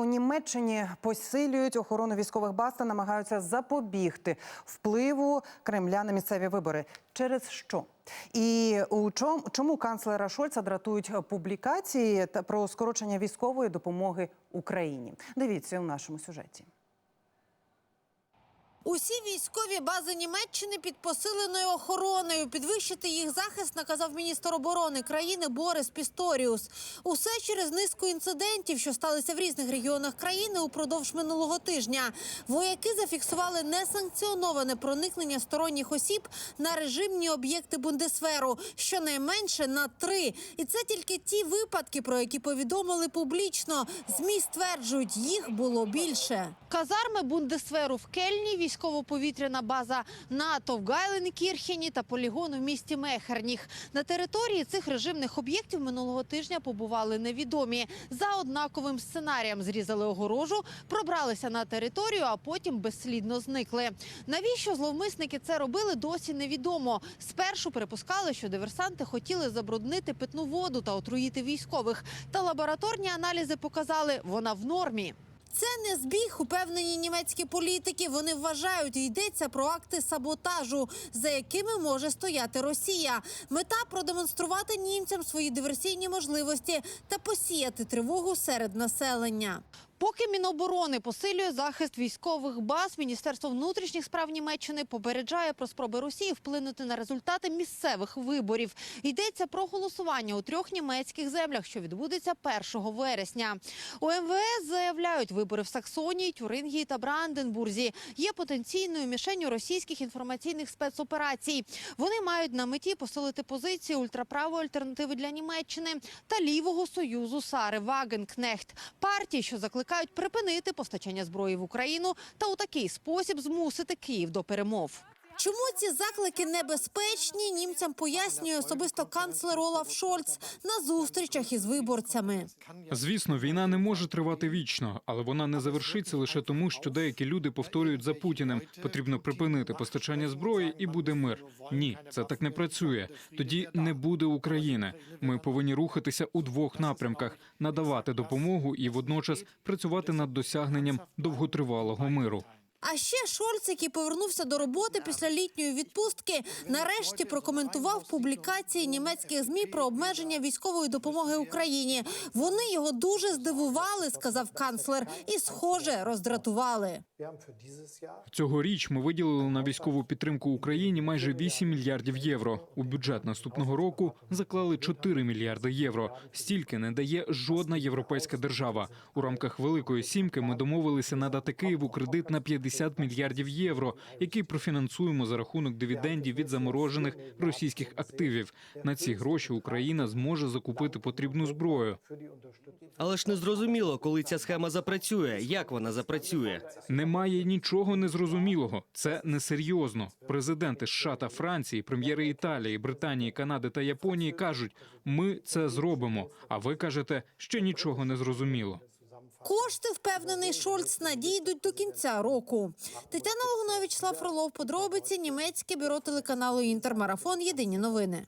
У Німеччині посилюють охорону військових баз та намагаються запобігти впливу Кремля на місцеві вибори. Через що? І у чому, чому канцлера Шольца дратують публікації та про скорочення військової допомоги Україні? Дивіться у нашому сюжеті. Усі військові бази Німеччини під посиленою охороною. Підвищити їх захист наказав міністр оборони країни Борис Пісторіус. Усе через низку інцидентів, що сталися в різних регіонах країни упродовж минулого тижня. Вояки зафіксували несанкціоноване проникнення сторонніх осіб на режимні об'єкти Бундесверу, щонайменше на три. І це тільки ті випадки, про які повідомили публічно. Змі стверджують, їх було більше. Казарми Бундесверу в Кельні, військово-повітряна база НАТО в Гайленкірхені та полігон у місті Мехерніх. На території цих режимних об'єктів минулого тижня побували невідомі. За однаковим сценарієм зрізали огорожу, пробралися на територію, а потім безслідно зникли. Навіщо зловмисники це робили, досі невідомо. Спершу припускали, що диверсанти хотіли забруднити питну воду та отруїти військових. Та лабораторні аналізи показали, вона в нормі. Це не збіг, упевнені німецькі політики. Вони вважають, йдеться про акти саботажу, за якими може стояти Росія. Мета продемонструвати німцям свої диверсійні можливості та посіяти тривогу серед населення. Поки Міноборони посилює захист військових баз, Міністерство внутрішніх справ Німеччини попереджає про спроби Росії вплинути на результати місцевих виборів. Йдеться про голосування у трьох німецьких землях, що відбудеться 1 вересня. У МВС заявляють, вибори в Саксонії, Тюрингії та Бранденбурзі є потенційною мішенню російських інформаційних спецоперацій. Вони мають на меті посилити позиції ультраправої альтернативи для Німеччини та лівого союзу Сари Вагенкнехт партії, що закликають припинити постачання зброї в Україну та у такий спосіб змусити Київ до перемов. Чому ці заклики небезпечні? Німцям пояснює особисто канцлер Олаф Шольц на зустрічах із виборцями. Звісно, війна не може тривати вічно, але вона не завершиться лише тому, що деякі люди повторюють за Путіним. Потрібно припинити постачання зброї і буде мир. Ні, це так не працює. Тоді не буде України. Ми повинні рухатися у двох напрямках: надавати допомогу і водночас працювати над досягненням довготривалого миру. А ще Шольц, який повернувся до роботи після літньої відпустки, нарешті прокоментував публікації німецьких змі про обмеження військової допомоги Україні. Вони його дуже здивували, сказав канцлер, і схоже роздратували. Цьогоріч ми виділили на військову підтримку Україні майже 8 мільярдів євро. У бюджет наступного року заклали 4 мільярди євро. Стільки не дає жодна європейська держава. У рамках Великої сімки ми домовилися надати Києву кредит на 50 мільярдів євро, який профінансуємо за рахунок дивідендів від заморожених російських активів. На ці гроші Україна зможе закупити потрібну зброю. Але ж не зрозуміло, коли ця схема запрацює, як вона запрацює. Немає нічого незрозумілого. Це несерйозно. Президенти США та Франції, прем'єри Італії, Британії, Канади та Японії кажуть: ми це зробимо. А ви кажете, ще нічого не зрозуміло. Кошти, впевнений Шольц, надійдуть до кінця року. Тетяна Логунович, Слав Фролов, подробиці, німецьке бюро телеканалу Інтермарафон. Єдині новини.